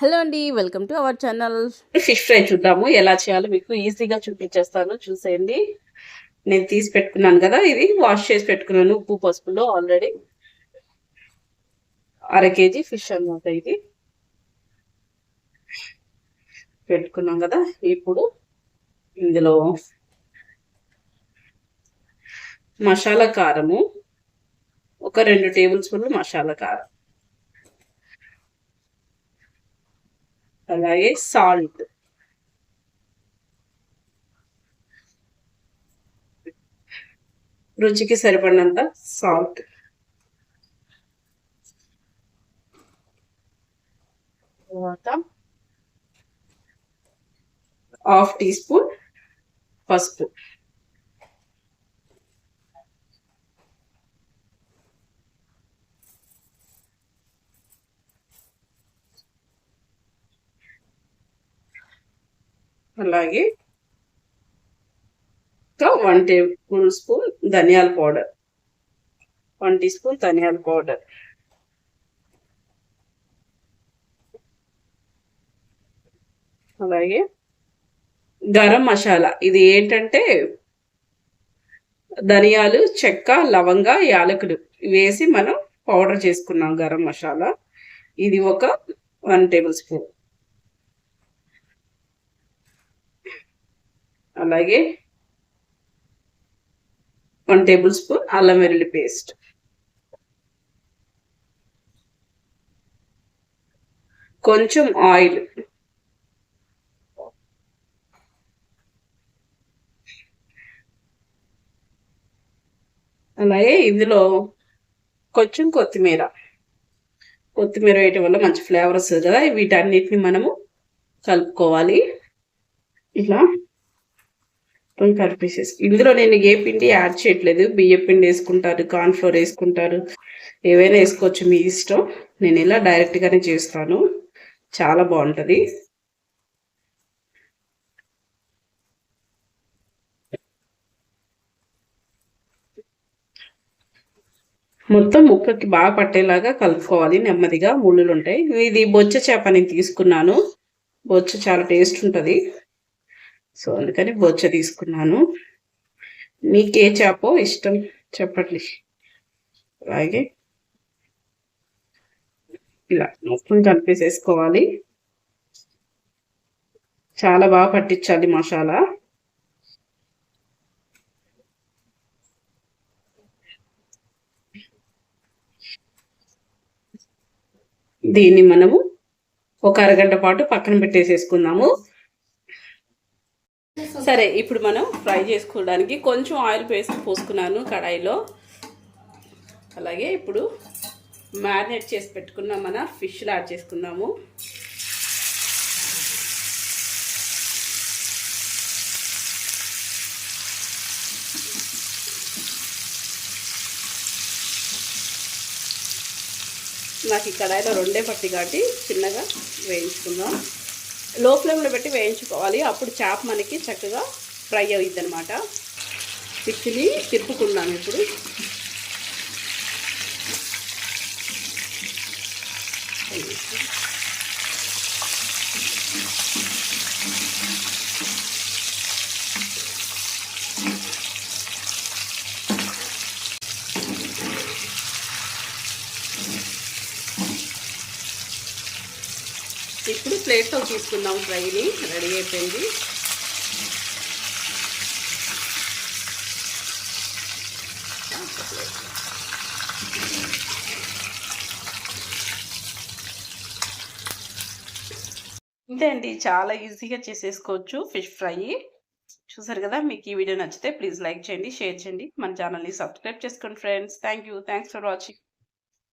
Hello అండి welcome to our channel. Fish fry చూద్దాము ఎలా చేయాలో మీకు ఈజీగా చూపించేస్తాను చూసేయండి. నేను తీసి పెట్టుకున్నాను కదా ఇది వాష్ చేసి పెట్టుకున్నాను ఉప్పు పసుపులో ఆల్రెడీ. అర కేజీ ఫిష్ అన్నమాట ఇది. పెట్టుకున్నాం కదా ఇప్పుడు ఇందులో మసాలా కారము ఒక రెండు టేబుల్ స్పూన్లు మసాలా కారం. అలాగే సాల్ట్. రుచికి సరిపడినంత సాల్ట్. తర్వాత హాఫ్ టీ స్పూన్ పసుపు. అలాగే ఇంకా వన్ టేబుల్ స్పూన్ ధనియాల పౌడర్. వన్ టీ స్పూన్ ధనియాల పౌడర్. అలాగే గరం మసాలా. ఇది ఏంటంటే ధనియాలు చెక్క లవంగ యాలకులు వేసి మనం పౌడర్ చేసుకున్నాం గరం మసాలా. ఇది ఒక వన్ టేబుల్ స్పూన్ అలాగే వన్ టేబుల్ స్పూన్ అల్లం వెల్లుల్లి పేస్ట్ కొంచెం ఆయిల్ అలాగే ఇందులో కొంచెం కొత్తిమీర. కొత్తిమీర వేయటం వల్ల మంచి ఫ్లేవర్ వస్తుంది కదా వీటన్నిటిని మనము కలుపుకోవాలి. ఇలా కలిపేసేసి ఇందులో నేను ఏ పిండి యాడ్ చేయట్లేదు. బియ్య పిండి వేసుకుంటారు కార్న్ ఫ్లోర్ వేసుకుంటారు. ఏవైనా వేసుకోవచ్చు మీ ఇష్టం. నేను ఇలా డైరెక్ట్గానే చేస్తాను. చాలా బాగుంటుంది. మొత్తం ముక్కకి బాగా పట్టేలాగా కలుపుకోవాలి. నెమ్మదిగా ముళ్ళులు ఉంటాయి ఇది బొచ్చ చేప నేను తీసుకున్నాను. బొచ్చ చాలా టేస్ట్ ఉంటుంది. సో అందుకని బొచ్చ తీసుకున్నాను. మీకు ఏ చేపో ఇష్టం చెప్పండి. అలాగే. ఇలా మొత్తం కలిపేసేసుకోవాలి. చాలా బాగా పట్టించాలి మసాలా. దీన్ని మనము ఒక అరగంట పాటు పక్కన పెట్టేసేసుకుందాము. సరే ఇప్పుడు మనం ఫ్రై చేసుకోవడానికి కొంచెం ఆయిల్ పేస్ట్ పోసుకున్నాను కడాయిలో. అలాగే ఇప్పుడు మ్యారినేట్ చేసి పెట్టుకున్న మన ఫిష్లు యాడ్ చేసుకుందాము. నాకు ఈ కడాయిలో రెండే పట్టి కాబట్టి చిన్నగా వేయించుకుందాం. లో ఫ్లేమ్లో పెట్టి వేయించుకోవాలి. అప్పుడు చేప మనకి చక్కగా ఫ్రై అవుతుంది అనమాట ఫిష్ని తిప్పుకుందాం ఇప్పుడు. ప్లేట్తో తీసుకుందాం ఫ్రైని. రెడీ అయిపోయింది. ఇంతే అండి చాలా ఈజీగా చేసేసుకోవచ్చు ఫిష్ ఫ్రై. చూసారు కదా మీకు ఈ వీడియో నచ్చితే ప్లీజ్ లైక్ చేయండి షేర్ చేయండి. మన ఛానల్ని సబ్స్క్రైబ్ చేసుకోండి friends. Thank you thanks for watching.